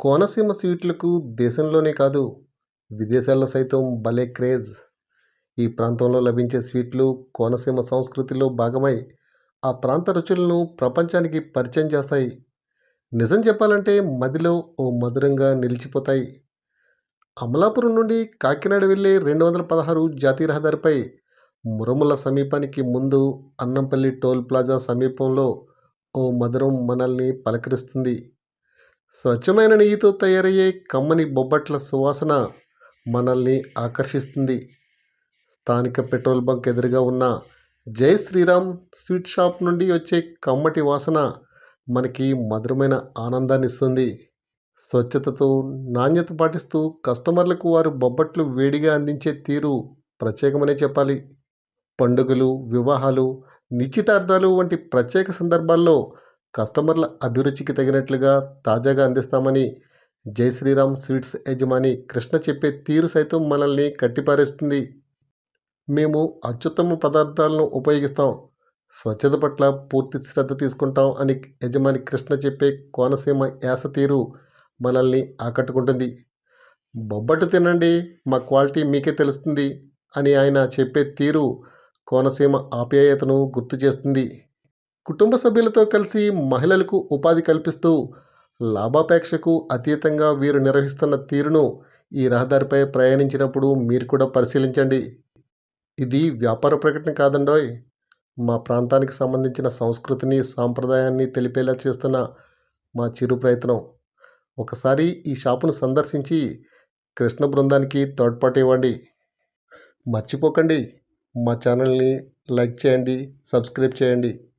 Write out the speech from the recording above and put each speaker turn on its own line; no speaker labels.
కోనసీమ స్వీట్లకు దేశంలోనే కాదు విదేశాల్లో సైతం భలే క్రేజ్. ఈ ప్రాంతంలో లభించే స్వీట్లు కోనసీమ సంస్కృతిలో భాగమై ఆ ప్రాంత రుచులను ప్రపంచానికి పరిచయం చేస్తాయి. నిజం చెప్పాలంటే మదిలో ఓ మధురంగా నిలిచిపోతాయి. అమలాపురం నుండి కాకినాడ వెళ్ళే రెండు వందల పదహారు జాతీయ రహదారిపై మురముల సమీపానికి ముందు అన్నంపల్లి టోల్ ప్లాజా సమీపంలో ఓ మధురం మనల్ని పలకరిస్తుంది. స్వచ్ఛమైన నెయ్యితో తయారయ్యే కమ్మని బొబ్బట్ల సువాసన మనల్ని ఆకర్షిస్తుంది. స్థానిక పెట్రోల్ బంక్ ఎదురుగా ఉన్న జై శ్రీరామ్ స్వీట్ షాప్ నుండి వచ్చే కమ్మటి వాసన మనకి మధురమైన ఆనందాన్ని ఇస్తుంది. స్వచ్ఛతతో నాణ్యత పాటిస్తూ కస్టమర్లకు వారు బొబ్బట్లు వేడిగా అందించే తీరు ప్రత్యేకమనే చెప్పాలి. పండుగలు వివాహాలు నిశ్చితార్థాలు వంటి ప్రత్యేక సందర్భాల్లో కస్టమర్ల అభిరుచికి తగినట్లుగా తాజాగా అందిస్తామని జై శ్రీరామ్ స్వీట్స్ యజమాని కృష్ణ చెప్పే తీరు సైతం మనల్ని కట్టిపారేస్తుంది. మేము అత్యుత్తమ పదార్థాలను ఉపయోగిస్తాం. స్వచ్ఛత పట్ల పూర్తి శ్రద్ధ తీసుకుంటాం అని యజమాని కృష్ణ చెప్పే కోనసీమ యాస తీరు మనల్ని ఆకట్టుకుంటుంది. బొబ్బట్టు తినండి మా క్వాలిటీ మీకే తెలుస్తుంది అని ఆయన చెప్పే తీరు కోనసీమ ఆప్యాయతను గుర్తు చేస్తుంది. కుటుంబ సభ్యులతో కలిసి మహిళలకు ఉపాధి కల్పిస్తూ లాభాపేక్షకు అతీతంగా వీరు నిర్వహిస్తున్న తీరును ఈ రహదారిపై ప్రయాణించినప్పుడు మీరు కూడా పరిశీలించండి. ఇది వ్యాపార ప్రకటన కాదండోయ్. మా ప్రాంతానికి సంబంధించిన సంస్కృతిని సాంప్రదాయాన్ని తెలిపేలా చేస్తున్న మా చిరు ప్రయత్నం. ఒకసారి ఈ షాపును సందర్శించి కృష్ణ బృందానికి తోడ్పాటు ఇవ్వండి. మర్చిపోకండి. మా ఛానల్ని లైక్ చేయండి సబ్స్క్రైబ్ చేయండి.